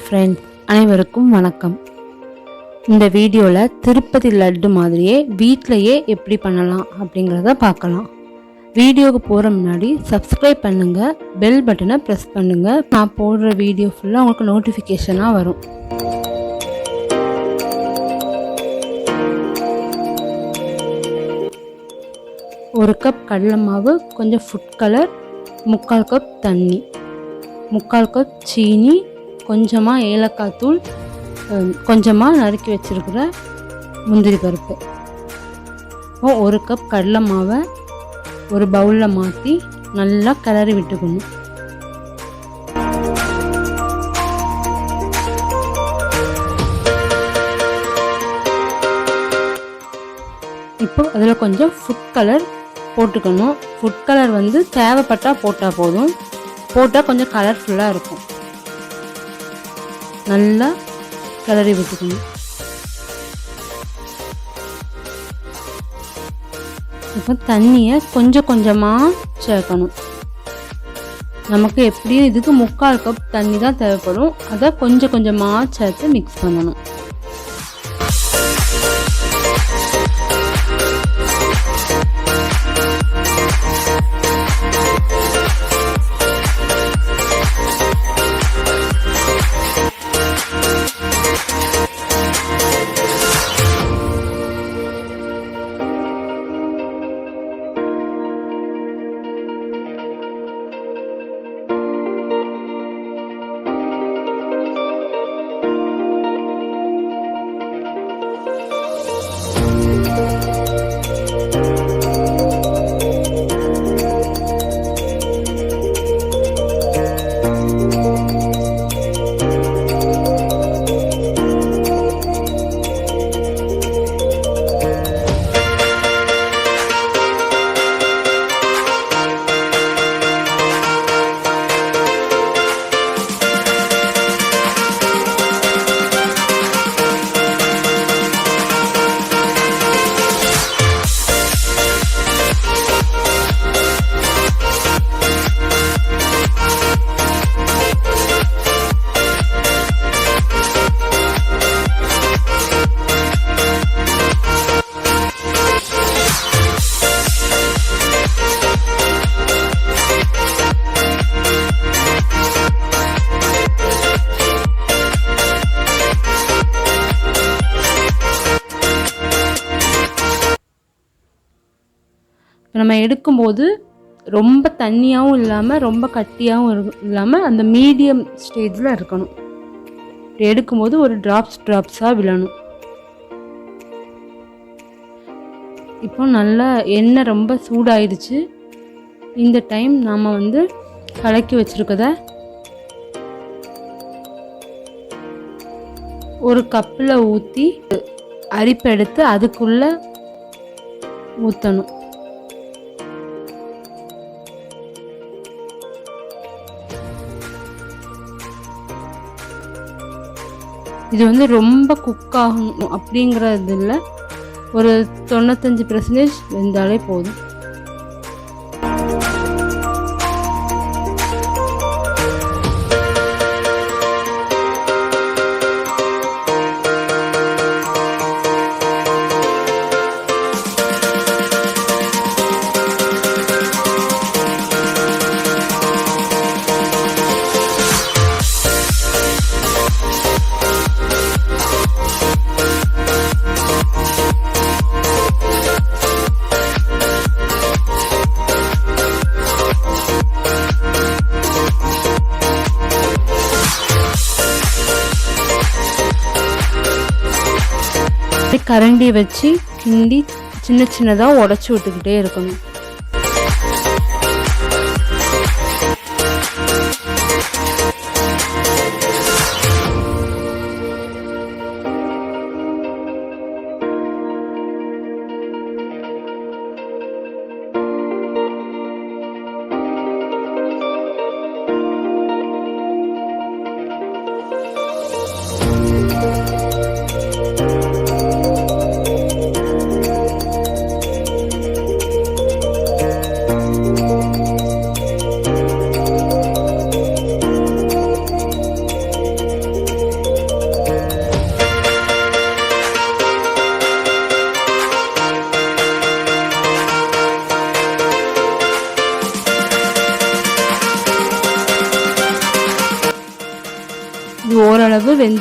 Friends அனைவருக்கும் வணக்கம். இந்த வீடியோவில் திருப்பதி லட்டு மாதிரியே வீட்டிலையே எப்படி பண்ணலாம் அப்படிங்கிறத பார்க்கலாம். வீடியோவுக்கு போகிற முன்னாடி சப்ஸ்கிரைப் பண்ணுங்கள் பெல் பட்டனை ப்ரெஸ் பண்ணுங்கள் நான் போடுற வீடியோ ஃபுல்லாக உங்களுக்கு நோட்டிஃபிகேஷனாக வரும். ஒரு கப் கடலை மாவு கொஞ்சம் ஃபுட் கலர் முக்கால் கப் தண்ணி முக்கால் கப் சீனி கொஞ்சமாக ஏலக்காய் தூள் கொஞ்சமாக நறுக்கி வச்சுருக்கிற முந்திரி பருப்பு. இப்போ ஒரு கப் கடலை மாவை ஒரு பவுலில் மாற்றி நல்லா கிளறி விட்டுக்கணும். இப்போ அதில் கொஞ்சம் ஃபுட் கலர் போட்டுக்கணும். ஃபுட் கலர் வந்து தேவைப்பட்டால் போட்டால் போதும். போட்டால் கொஞ்சம் கலர்ஃபுல்லாக இருக்கும். நல்லா கிளறி விட்டுக்கணும். இப்போ தண்ணியை கொஞ்சம் கொஞ்சமாக சேர்க்கணும். நமக்கு எப்படியும் இதுக்கு முக்கால் கப் தண்ணி தான் தேவைப்படும். அதை கொஞ்சம் கொஞ்சமாக சேர்த்து மிக்ஸ் பண்ணணும். நம்ம எடுக்கும்போது ரொம்ப தண்ணியாகவும் இல்லாமல் ரொம்ப கட்டியாகவும் இல்லாமல் அந்த மீடியம் ஸ்டேஜில் இருக்கணும். இப்படி எடுக்கும்போது ஒரு ட்ராப்ஸ் ட்ராப்ஸாக விழணும். இப்போ நல்லா எண்ணெய் ரொம்ப சூடாயிடுச்சு. இந்த டைம் நாம் வந்து கலக்கி வச்சுருக்கத ஒரு கப்பில் ஊற்றி அரிப்பு எடுத்து அதுக்குள்ளே ஊற்றணும் இது வந்து ரொம்ப குக் ஆகணும் அப்படிங்கிறது ஒரு தொண்ணூத்தஞ்சு பர்சன்டேஜ் வெந்தாலே போதும். மூடி வச்சு கிண்டி சின்ன சின்னதாக உடச்சி விட்டுக்கிட்டே இருக்கணும்.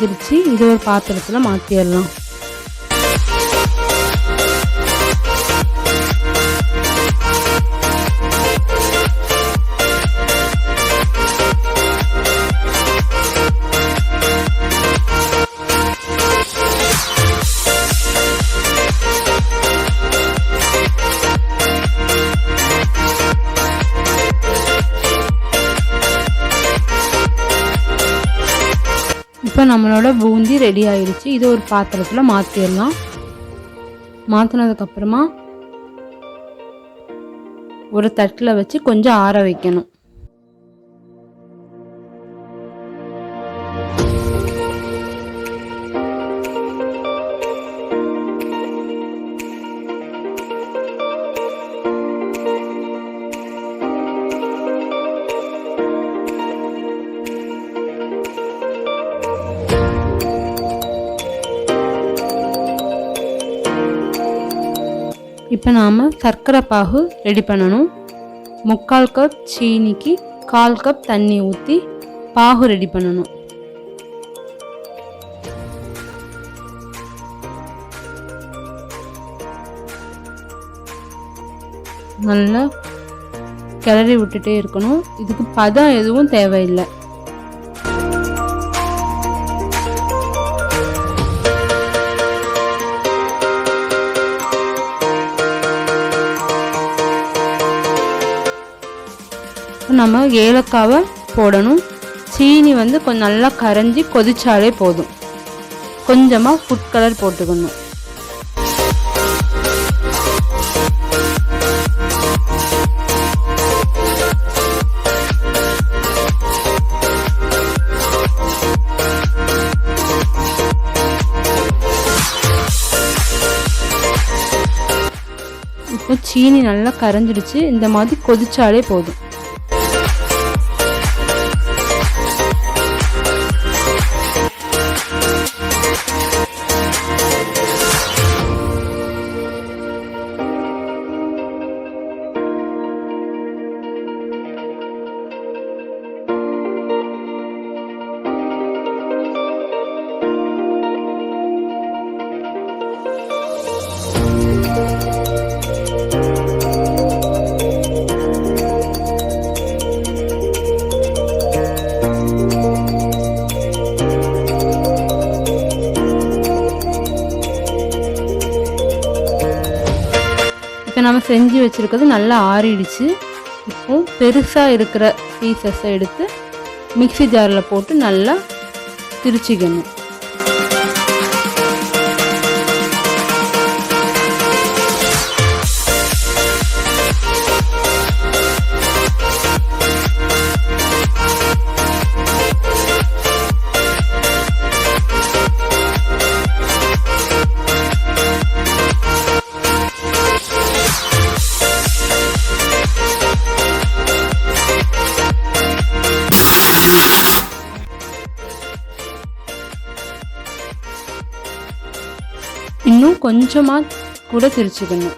வெந்துருச்சு இது ஒரு பாத்திரத்தில் மாற்றிடலாம் இப்போ நம்மளோட பூந்தி ரெடி ஆயிடுச்சு இது ஒரு பாத்திரத்தில் மாற்றிடலாம் மாற்றினதுக்கப்புறமா ஒரு தட்டில் வச்சு கொஞ்சம் ஆற வைக்கணும். இப்போ நாம் சர்க்கரை பாகு ரெடி பண்ணணும். முக்கால் கப் சீனிக்கு கால் கப் தண்ணி ஊற்றி பாகு ரெடி பண்ணணும். நல்லா கிளறி விட்டுட்டே இருக்கணும். இதுக்கு பதம் எதுவும் தேவையில்லை. நம்ம ஏலக்காவை போடணும். சீனி வந்து கொஞ்சம் நல்லா கரைஞ்சி கொதிச்சாலே போதும். கொஞ்சமாக ஃபுட் கலர் போட்டுக்கணும். இப்போ சீனி நல்லா கரைஞ்சிடுச்சு. இந்த மாதிரி கொதிச்சாலே போதும். நம்ம செஞ்சு வச்சுருக்கிறது நல்லா ஆறிடுச்சு. இப்போ பெருசாக இருக்கிற பீசஸை எடுத்து மிக்ஸி ஜாரில் போட்டு நல்லா திரிச்சிக்கணும். இன்னும் கொஞ்சமாக கூட திரிச்சுக்கணும்.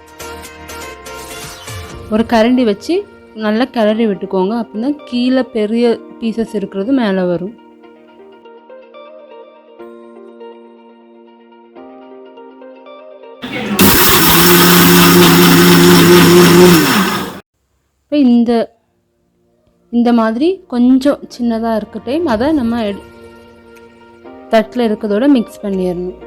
ஒரு கரண்டி வச்சு நல்லா கிளறி விட்டுக்கோங்க. அப்படின்னா கீழே பெரிய பீசஸ் இருக்கிறது மேலே வரும். இப்போ இந்த இந்த மாதிரி கொஞ்சம் சின்னதாக இருக்க டைம் அதை நம்ம எடு தட்டில் இருக்கிறதோட மிக்ஸ் பண்ணிடணும்.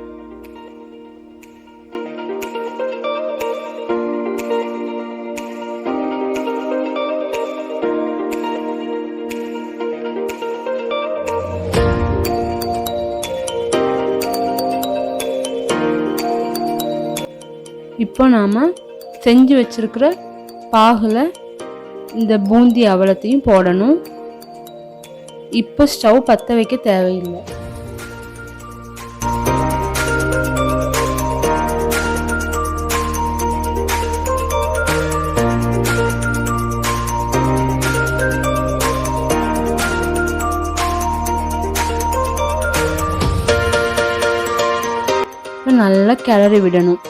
இப்போ நாம் செஞ்சு வச்சுருக்கிற பாகில் இந்த பூந்தி அவலத்தையும் போடணும். இப்போ ஸ்டவ் பற்ற வைக்க தேவையில்லை. நல்லா கிளறி விடணும்.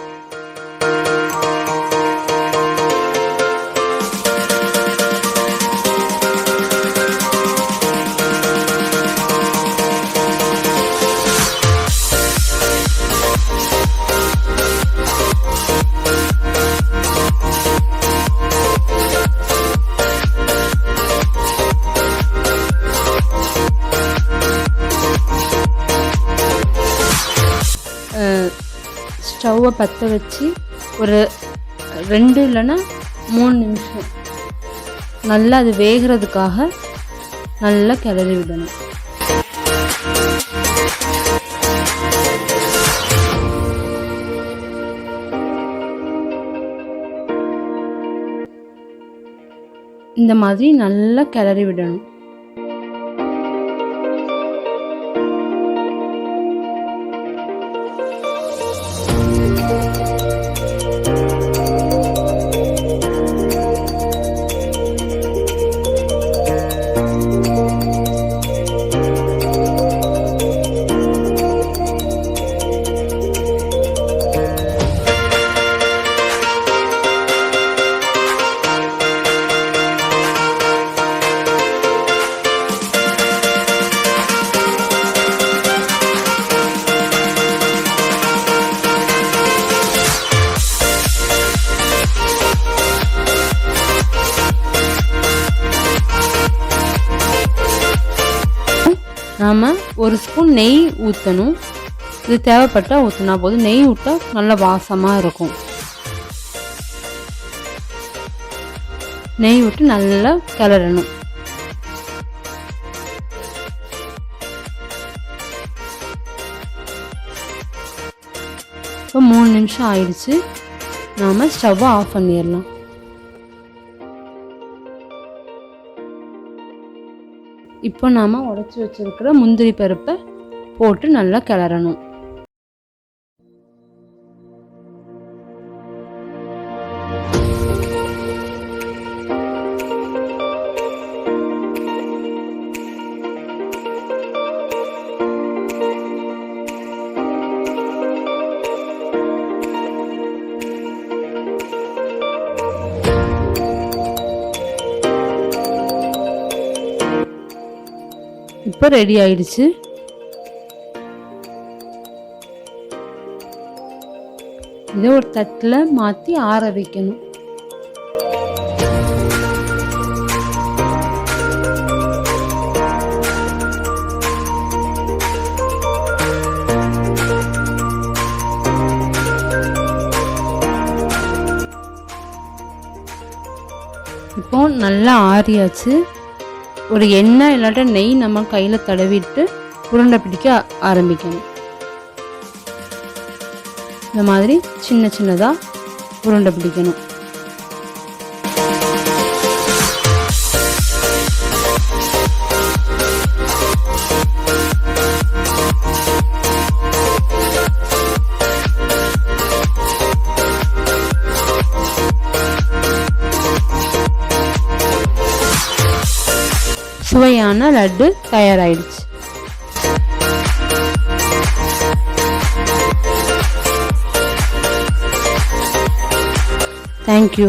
ஸ்டவ்வை பற்ற வச்சு ஒரு ரெண்டு இல்லைன்னா மூணு நிமிஷம். நல்லா அது வேகிறதுக்காக நல்லா கிளறி விடணும். இந்த மாதிரி நல்லா கிளறி விடணும். நாம் ஒரு ஸ்பூன் நெய் ஊற்றணும் இது தேவைப்பட்டால் ஊற்றினா போதும். நெய் விட்டா நல்ல வாசமாக இருக்கும். நெய் விட்டு நல்லா கிளறணும். இப்போ மூணு நிமிஷம் ஆயிடுச்சு. நாம் ஸ்டவ்வை ஆஃப் பண்ணிடலாம். இப்போ நாம் உடச்சி வச்சிருக்கிற முந்திரி பருப்பை போட்டு நல்லா கிளறணும். இப்போ ரெடி ஆயிடுச்சு. இதை ஒரு தட்டில் மாற்றி ஆற வைக்கணும். இப்போ நல்லா ஆறியாச்சு. ஒரு எண்ணெய் இல்லாட்ட நெய் நம்ம கையில் தடவிட்டு உருண்டை பிடிக்க ஆரம்பிக்கணும். இந்த மாதிரி சின்ன சின்னதாக உருண்டை பிடிக்கணும். சுவையான லட்டு தயாராயிடுச்சு. தேங்க்யூ